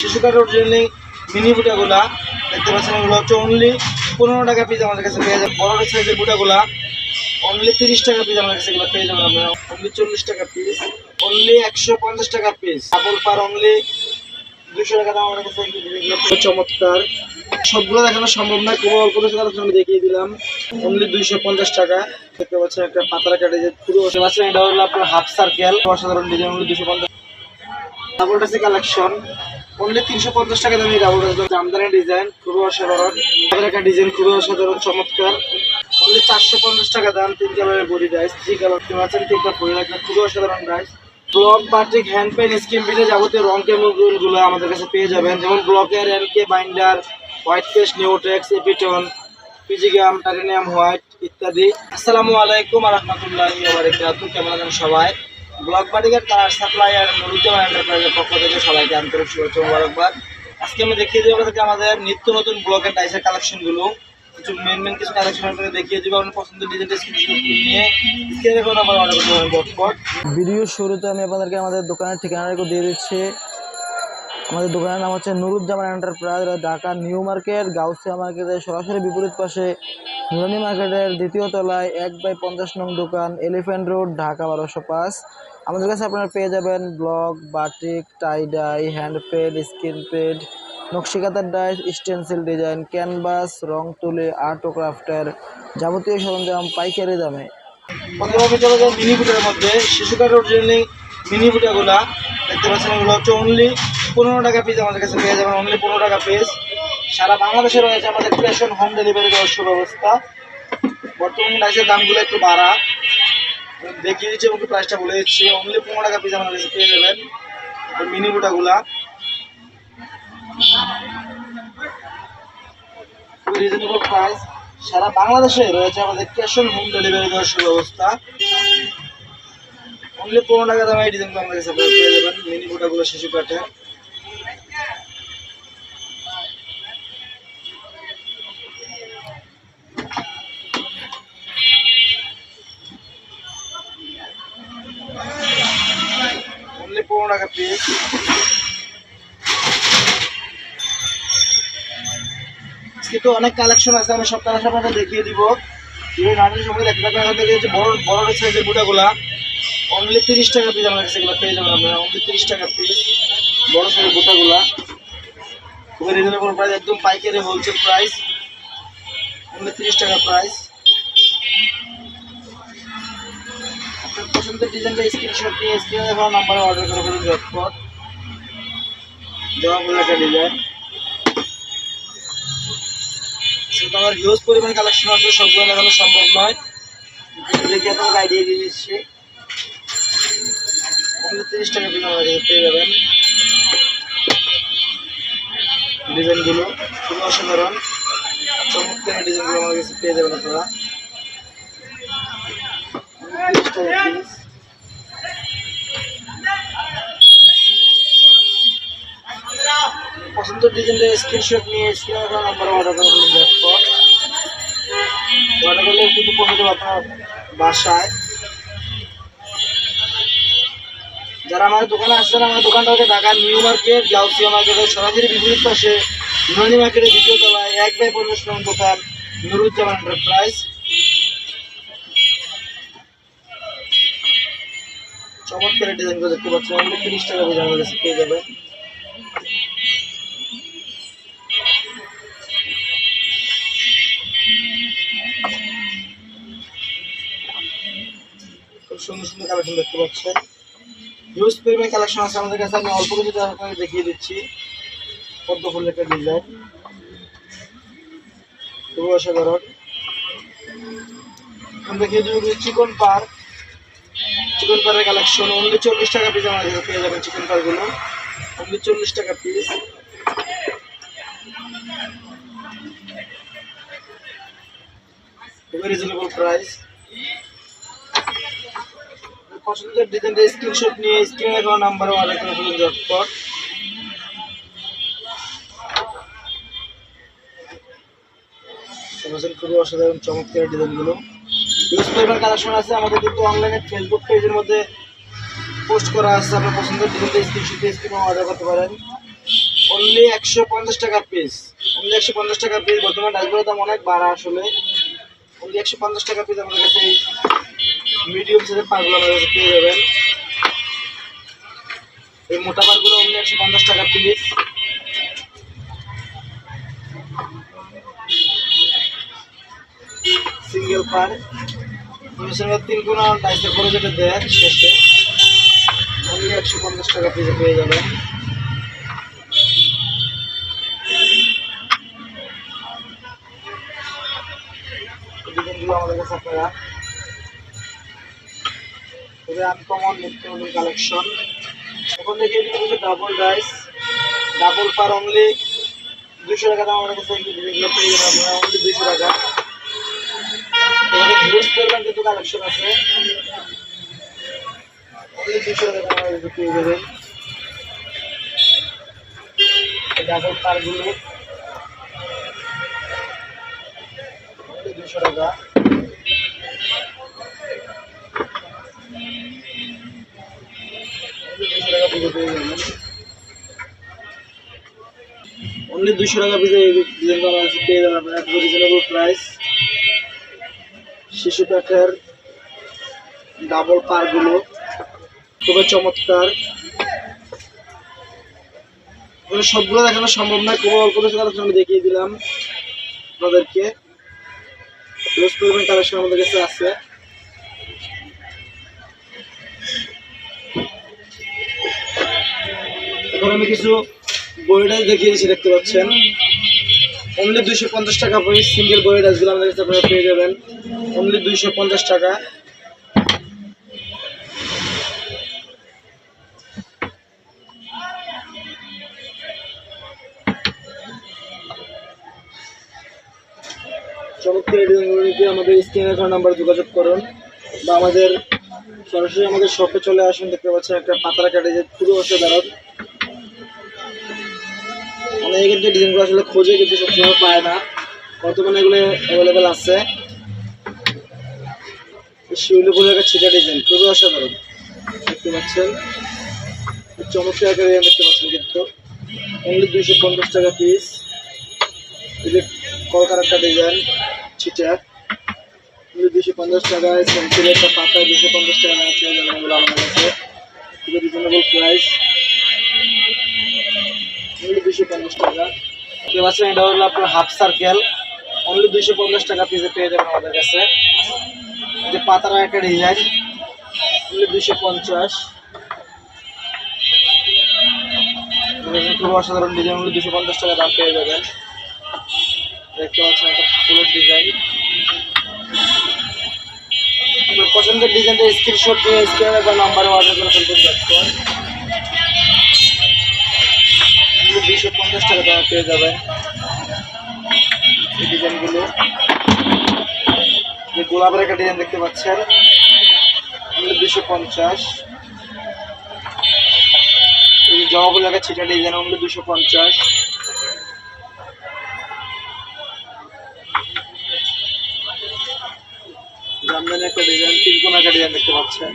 শিশু কাঠের originally mini বুটাগুলা, দেখতে পাচ্ছেন এগুলো হচ্ছে অনলি পনেরো টাকা পিস আমাদের কাছে পেয়ে যাবেন। বড় সাইজের বুটাগুলা অনলি তিরিশ টাকা পিস আমাদের কাছে এগুলো পেয়ে যাবেন আপনারা। অনলি চল্লিশ টাকা পিস অনলি একশো পঞ্চাশ টাকা পিস আপল পার অনলি দুশো টাকা দাম আমাদের কাছে এগুলো চমৎকার। সবগুলো দেখানো সম্ভব না খুব অল্প কিছু কালেকশন আমি দেখিয়ে দিলাম। অনলি দুইশো পঞ্চাশ টাকা। দেখতে পাচ্ছেন একটা পাতারা কাটে যে পুরো পাচ্ছেন এটা হলো আপনার হাফ সার্কেল অসাধারণ ডিজাইন অনলি দুশো পঞ্চাশ। কালেকশন অনলি তিনশো পঞ্চাশ টাকা দামে ডাবল জামদানি ডিজাইন খুবই অসাধারণ। একটা ডিজাইন খুবই অসাধারণ, চমৎকার। অনলি চারশো পঞ্চাশ টাকা দাম, তিন কালারের বডি ডাইস থ্রি কালার আছেন তিনটা পরে রাখবেন, খুবই অসাধারণ dice block batik hand pen scheme পিঠে যাবতীয় রং কেমিক্যালগুলো আমাদের কাছে পেয়ে যাবেন, যেমন ব্লকের এনকে বাইন্ডার হোয়াইট পেস্ট নিউটেক্স এপিটন পিজিগাম টাইটানিয়াম হোয়াইট ইত্যাদি। আসসালামু আলাইকুম ওবারাকাতুহু কেমন আছেন সবাই? ব্লক কালার সাপ্লাই আর নুরুজ্জামান এন্টারপ্রাইজের পক্ষ থেকে সবাইকে আন্তরিক শুভেচ্ছা মোবারকবাদ। আজকে আমি দেখিয়ে দেবো আপনাদেরকে আমাদের নিত্য নতুন ব্লকের টাইসের কালেকশনগুলো। কিছু মেন মেন কিছু কালেকশন আপনাকে দেখিয়ে দেবো আপনার পছন্দের ডিজাইন ডিসক্রিপশন নিয়ে স্ক্রিনে দেখুন, আমার অর্ডার করতে পারেন ভিডিও শুরুতে আমি আপনাদেরকে আমাদের দোকানের ঠিকানাটা দিয়ে দিচ্ছি। আমাদের দোকানের নাম হচ্ছে Nuruzzaman enterprise Dhaka new market, Gausia মার্কেটের সরাসরি বিপরীত পাশে নুরানি মার্কেটের দ্বিতীয় তলায় এক বাই পঞ্চাশ নং দোকান, এলিফ্যান্ট রোড, ঢাকা বারোশো পাঁচ। আমাদের কাছে আপনারা পেয়ে যাবেন block, batik, tie dye, hand paint screen paint, নকশিকাতার dice, stencil design, canvas, রং তুলি, আর্ট ও ক্রাফটের যাবতীয় সরঞ্জাম পাইকারি দামে। মিনি বুটের মধ্যে শিশু কাঠের অরিজিনালি মিনি বুটাগুলা দেখতে পাচ্ছেন, এগুলো হচ্ছে অনলি পনেরো টাকা পিস আমাদের কাছে পেয়ে যাবেন অনলি পনেরো টাকা পিস সারা বাংলাদেশে রয়েছে আমাদের ক্যাশ হোম ডেলিভারি দেওয়ার সুব্যবস্থা বর্তমানে রাইসের দামগুলো একটু বাড়া। দেখিয়ে দিচ্ছি এবং প্রাইসটা বলে দিচ্ছি। অনলি পনেরো টাকা পিস আমাদের কাছে পেয়ে যাবেন মিনি বুটাগুলা রিজনেবল প্রাইস সারা বাংলাদেশে রয়েছে আমাদের ক্যাশ অন হোম ডেলিভারি দেওয়ার সুব্যবস্থা অনলি পনেরো টাকা দামে এই ডিজাইনগুলো মিনি শিশু কাঠে। অনলি টাকা অনেক কালেকশন আছে আমি সব কালেকশন দেখিয়ে দিব। নাটের সময় দেখতে বড় বড় সাইজের বুটাগুলা অনলি তিরিশ টাকা পিস আমার কাছে এগুলো পেয়ে যাবেন আপনারা। অনলি তিরিশ টাকা পিস বড় সাইজের বুটাগুলা খুবই রিজনেবল প্রাইস একদম পাইকারি হোলসেল প্রাইস অনলি তিরিশ টাকা প্রাইস আপনার পছন্দের ডিজাইনটা স্ক্রিনশট নিয়ে স্ক্রিনে দেখা নাম্বারে অর্ডার করে ফেলুন, ঝটপট। জবাব একটা ডিজাইন সেটা আমার হিউজ পরিমাণ কালেকশন আছে, সবগুলো দেখানো সম্ভব নয়। দেখে আপনাকে আইডিয়া দিয়ে দিচ্ছি। তিরিশ টাকা পিস আমার কাছে পেয়ে যাবেন। ডিজাইনগুলো খুবই অসাধারণ। চমৎকার ডিজাইনগুলো আমার কাছে পেয়ে যাবেন আপনারা। তিরিশ টাকা পিস। স্ক্রিনশট নিয়ে স্ক্রিনে দেওয়া অর্ডার করে ফেলুন করলে কিন্তু পৌঁছে আপনার বাসায়। যারা আমার দোকানে আসছেন আমার দোকানটা হচ্ছে ঢাকা নিউ মার্কেট গাউসিয়া মার্কেটের সরাসরি বিপরীত পাশে নুরানি মার্কেটের দ্বিতীয় তলায় এক বাই পঞ্চাশ নং দোকান নুরুজ্জামান এন্টারপ্রাইজ চমৎকার ডিজাইনগুলো দেখতে পাচ্ছেন। অনলি তিরিশ টাকা পেয়ে যাবেন। খুব সুন্দর সুন্দর কালেকশন দেখতে পাচ্ছেন। হিউজ পরিমাণ কালেকশন আছে আমাদের কাছে। আমি অল্প কিছু আপনাকে দেখিয়ে দিচ্ছি। পদ্ম ফুলের একটা ডিজাইন খুবই অসাধারণ। আমি দেখিয়ে দেবো চিকন পার চিকন পারের কালেকশন অনলি চল্লিশ টাকা পিস আমাদের কাছে পেয়ে যাবেন চিকন পারগুলো অনলি চল্লিশ টাকা পিস খুবই রিজনেবল প্রাইস পছন্দের ডিজাইনটা স্ক্রিনশট নিয়ে স্ক্রিনে দেখানো নাম্বারে অর্ডার করে ফেলুন ঝটপট। খুবই অসাধারণ, চমৎকার ডিজাইনগুলো ইউজ পরিমাণ কালেকশন আছে, আমাদের কিন্তু অনলাইনে ফেসবুক পেজের মধ্যে পোস্ট করা আছে, আপনার পছন্দের ডিজাইনটা স্ক্রিনশট দিয়ে স্ক্রিনে অর্ডার করতে পারেন। অনলি একশো পঞ্চাশ টাকা পিস অনলি একশো পঞ্চাশ টাকা পিস বর্তমান ডাইসগুলোর দাম অনেক বাড়া আসলে। অনলি একশো পঞ্চাশ টাকা পিস আমাদের কাছে মিডিয়াম সাইজের পারগুলো আমাদের পেয়ে যাবেন এই মোটা পারগুলো অনলি একশো পঞ্চাশ টাকা পিস সিঙ্গেল পার তিন গুণা ডাইসের পরে যেটা দেয়, শেষে। অনলি একশো পঞ্চাশ টাকা পিসে পেয়ে যাবেন আমাদের কাছে আপনারা খুবই আনকমন নিত্য নতুন কালেকশন এখন দেখে হচ্ছে ডাবল রাইস ডাবল পার অনলি দুশো টাকা দাম আমাদের কাছে এই পেয়ে যাবেন অনলি দুশো টাকা। এখানে ভিউজ কিন্তু কালেকশন আছে। দুশো টাকা দাম আমাদের কাছে পেয়ে যাবেন। দুশো টাকা। অনলি দুশো টাকা পিসে পেয়ে যাবেন আপনারা। রিজনেবল প্রাইস শিশু কাঠের ডাবল পারগুলো খুবই চমৎকার। সবগুলো দেখানো সম্ভব নয় খুব অল্প কিছু কালেকশন আমি দেখিয়ে দিলাম আপনাদেরকে। কালেকশন আমাদের কাছে আছে। এখন আমি কিছু বইটাই দেখিয়ে দিচ্ছি, দেখতে পাচ্ছেন। অনলি দুইশো পঞ্চাশ টাকা পড়ে সিঙ্গেল বই ডাসগুলো আমাদের কাছে আপনারা পেয়ে যাবেন। অনলি দুইশো পঞ্চাশ টাকা। আমাদের স্ক্রিনে থাকা নাম্বার যোগাযোগ করুন বা আমাদের সরাসরি আমাদের শপে চলে আসুন, দেখতে পাচ্ছেন একটা পাতারা কাটে যে পুরো অসাধারণ। অনেকে কিন্তু ডিজাইনগুলো আসলে খোঁজে কিন্তু সবসময় পায় না। বর্তমানে এগুলো অ্যাভেলেবেল আছে। শিউলি একটা ছিটা ডিজাইন খুবই অসাধারণ। দেখতে পাচ্ছেন? চমৎকার একটা দেখতে পাচ্ছেন কিন্তু। অনলি দুইশো পঞ্চাশ টাকা পিস এই যে কলকার একটা ডিজাইন ছিটা। দুইশো পঞ্চাশ টাকায় সেন্সিলের একটা পাতা দুশো পঞ্চাশ টাকা এগুলো আমাদের কাছে খুবই রিজনেবল প্রাইস দুশো পঞ্চাশ টাকা। দেখতে পাচ্ছেন আপনার হাফ সার্কেল অনলি দুশো পঞ্চাশ টাকা পিসে পেয়ে যাবেন আমাদের কাছে। যে পাতারা একটা ডিজাইন অনলি দুশো পঞ্চাশ। খুব অসাধারণ ডিজাইন অনলি দুশো পঞ্চাশ টাকা দাম পেয়ে যাবেন। দেখতে পাচ্ছেন একটা ফুলের ডিজাইন পছন্দের ডিজাইনটা স্ক্রিনশট নিয়ে স্ক্রিনে নাম্বারে অর্ডার করে ফেলতে দুইশো পঞ্চাশ টাকা দামে পেয়ে যাবেন। এই ডিজাইনগুলো। যে গোলাপের একটা ডিজাইন দেখতে পাচ্ছেন। দুইশো পঞ্চাশ। এই জবাবুল একটা ছিটা ডিজাইন অনলি দুশো পঞ্চাশ। জামদানি একটা ডিজাইন তিন কোন একটা ডিজাইন দেখতে পাচ্ছেন।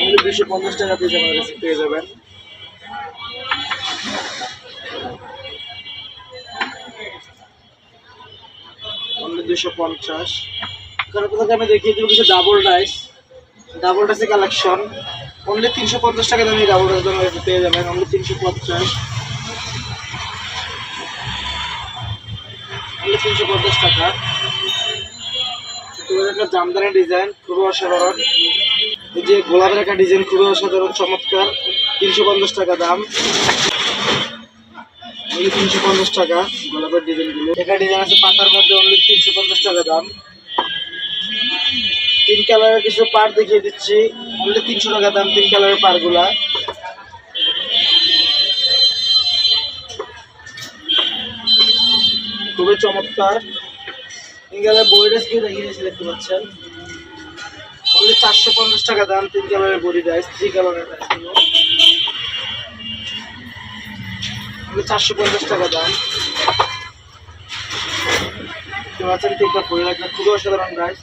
অনলি দুশো পঞ্চাশ টাকা পিস আমার পেয়ে যাবেন। দুশো পঞ্চাশ। থেকে আমি দেখিয়ে দেবো কিছু ডাবল রাইস ডাবল রাইসের কালেকশন অনলি তিনশো পঞ্চাশ টাকা দামে ডাবল রাইস পেয়ে যাবেন। তিনশো পঞ্চাশ। তিনশো পঞ্চাশ টাকা। জামদানি ডিজাইন খুবই অসাধারণ। এই যে গোলাপের একটা ডিজাইন খুবই অসাধারণ, চমৎকার। তিনশো পঞ্চাশ টাকা দাম। অনলি তিনশো পঞ্চাশ টাকা, গোলাপের ডিজাইনগুলো। একটা ডিজাইন আছে পাতার মধ্যে অনলি তিনশো পঞ্চাশ টাকা দাম। তিন কালারের কিছু পার দেখিয়ে দিচ্ছি। অনলি তিনশো টাকা দাম তিন কালারের পারগুলা খুবই চমৎকার। তিন কালারের বইটা কি দেখিয়ে দিচ্ছি দেখতে পাচ্ছেন? অনলি চারশো পঞ্চাশ টাকা দাম তিন কালারের বডি রাইস থ্রি কালারের রাইসগুলো চারশো পঞ্চাশ টাকা দাম। অসাধারণ রাইস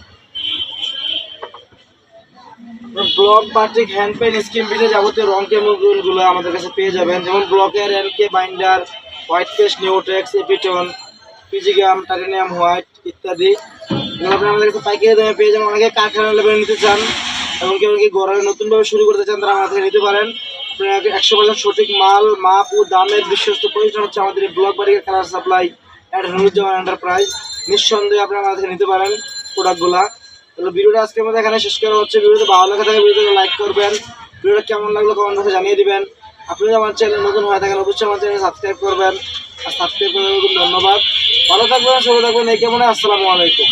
ব্লক স্কিন পিঠে যাবতীয় রং আমাদের কাছে পেয়ে যাবেন। যেমন ব্লকের বাইন্ডার হোয়াইট এপিটন হোয়াইট ইত্যাদি। আমাদের পাইকারি দামে পেয়ে যাবেন। অনেকে কারখানা নিতে চান এবং কেউ কি নতুনভাবে শুরু করতে চান, তারা আমাদের নিতে পারেন। আপনারা একশো পার্সেন্ট সঠিক মাল, মাপ ও দামের বিশ্বস্ত প্রতিষ্ঠান হচ্ছে আমাদের ব্লক বাড়ির colour supply and Nuruzzaman enterprise নিঃসন্দেহে আপনারা আমাদের নিতে পারেন প্রোডাক্টগুলা তাহলে ভিডিওটা আজকের মধ্যে এখানে শেষ করা হচ্ছে। ভিডিওতে ভালো লাগে থাকে ভিডিওতে লাইক করবেন। ভিডিওটা কেমন লাগল কমেন্ট বক্সে জানিয়ে দিবেন। আপনি যদি আমার চ্যানেল নতুন হয়ে থাকেন, অবশ্যই আমার চ্যানেল সাবস্ক্রাইব করবেন। আর সাবস্ক্রাইব করার ধন্যবাদ। ভালো থাকবেন, সুস্থ থাকবেন। এই কেমন আসসালামু আলাইকুম।